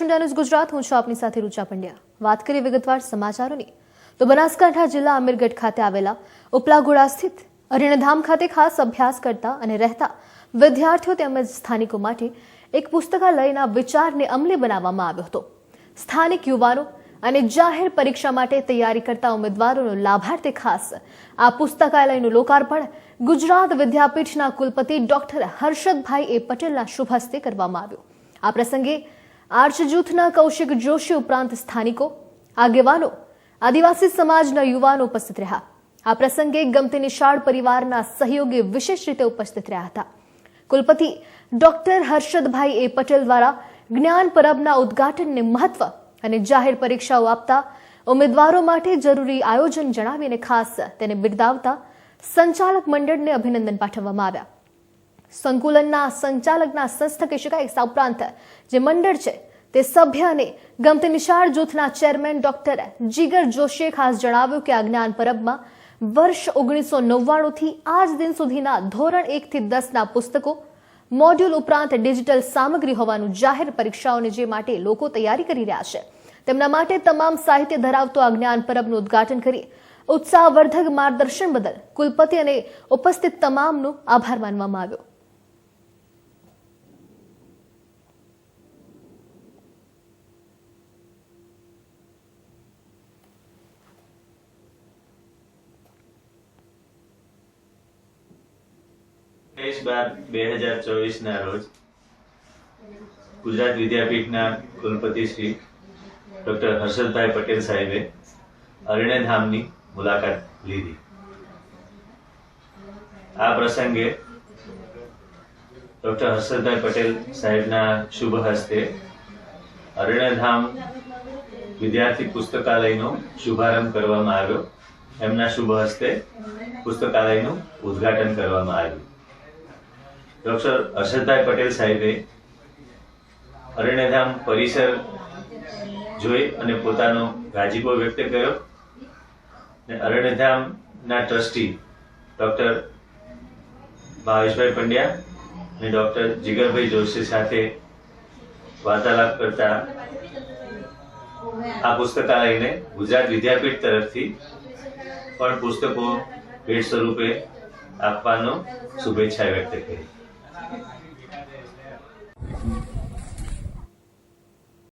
છો ઇન્ડિયા ગુજરાત. હું છું આપની સાથે રૂચા પંડ્યા. વાત કરીએ વિગતવાર સમાચારોની. તો બનાસકાંઠા જિલ્લા અમીરગઢ ખાતે આવેલા ઉપલાગોડા સ્થિત અરણ્યધામ ખાતે ખાસ અભ્યાસ કરતા અને રહેતા વિદ્યાર્થીઓ તેમજ સ્થાનિકો માટે એક પુસ્તકાલયના વિચારને અમલી બનાવવામાં આવ્યો હતો. સ્થાનિક યુવાનો અને જાહેર પરીક્ષા માટે તૈયારી કરતા ઉમેદવારોનો લાભાર્થે ખાસ આ પુસ્તકાલયનું લોકાર્પણ ગુજરાત વિદ્યાપીઠના કુલપતિ ડોક્ટર હર્ષદભાઈ એ પટેલના શુભ હસ્તે કરવામાં આવ્યું. આ પ્રસંગે આર્ચ જૂથના કૌશિક જોશી ઉપરાંત સ્થાનિકો, આગેવાનો, આદિવાસી સમાજના યુવાનો ઉપસ્થિત રહ્યા. આ પ્રસંગે ગમતી નિશાળ પરિવારના સહયોગી વિશેષ રીતે ઉપસ્થિત રહ્યા હતા. કુલપતિ ડોક્ટર હર્ષદભાઈ એ પટેલ દ્વારા જ્ઞાન પરબના ઉદ્ઘાટનને મહત્વ અને જાહેર પરીક્ષાઓ આપતા ઉમેદવારો માટે જરૂરી આયોજન જણાવીને ખાસ તેને બિરદાવતા સંચાલક મંડળને અભિનંદન પાઠવવામાં આવ્યા. સંકુલનના સંચાલકના સંસ્થા કહી શકાય સા ઉપરાંત જે મંડળ છે તે સભ્ય અને ગમતી નિશાળ જૂથના ચેરમેન ડોક્ટર જીગર જોશીએ ખાસ જણાવ્યું કે આ જ્ઞાન પરબમાં વર્ષ ઓગણીસો નવ્વાણુંથી આજ દિન સુધીના ધોરણ એકથી દસના પુસ્તકો, મોડ્યુલ ઉપરાંત ડિજિટલ સામગ્રી હોવાનું જાહેર પરીક્ષાઓને જે માટે લોકો તૈયારી કરી રહ્યા છે, તેમના માટે તમામ સાહિત્ય ધરાવતો આ જ્ઞાન પરબનું ઉદ્ઘાટન કરી ઉત્સાહવર્ધક માર્ગદર્શન બદલ કુલપતિ અને ઉપસ્થિત તમામનો આભાર માનવામાં આવ્યો. ત્રેવીસ બાર બે હજાર ચોવીસના રોજ ગુજરાત વિદ્યાપીઠના કુલપતિ શ્રી ડોક્ટર હર્ષદભાઈ પટેલ સાહેબે અરણ્યધામની મુલાકાત લીધી. આ પ્રસંગે ડોક્ટર હર્ષદભાઈ પટેલ સાહેબના શુભ હસ્તે અરણ્યધામ વિદ્યાર્થી પુસ્તકાલયનો શુભારંભ કરવામાં આવ્યો. એમના શુભ હસ્તે પુસ્તકાલયનું ઉદ્ઘાટન કરવામાં આવ્યું. ડોક્ટર હર્ષદભાઈ પટેલ સાહેબે અરણ્યધામ પરિસર જોઈ અને પોતાનો રાજીપો વ્યક્ત કર્યો ને અરણ્યધામના ટ્રસ્ટી ડોક્ટર ભાવેશભાઈ પંડ્યા અને ડોક્ટર જીગરભાઈ જોશી સાથે વાર્તાલાપ કરતા આ પુસ્તકાલયને ગુજરાત વિદ્યાપીઠ તરફથી પણ પુસ્તકો ભેટ સ્વરૂપે આપવાનો શુભેચ્છા વ્યક્ત કરી. Thank you.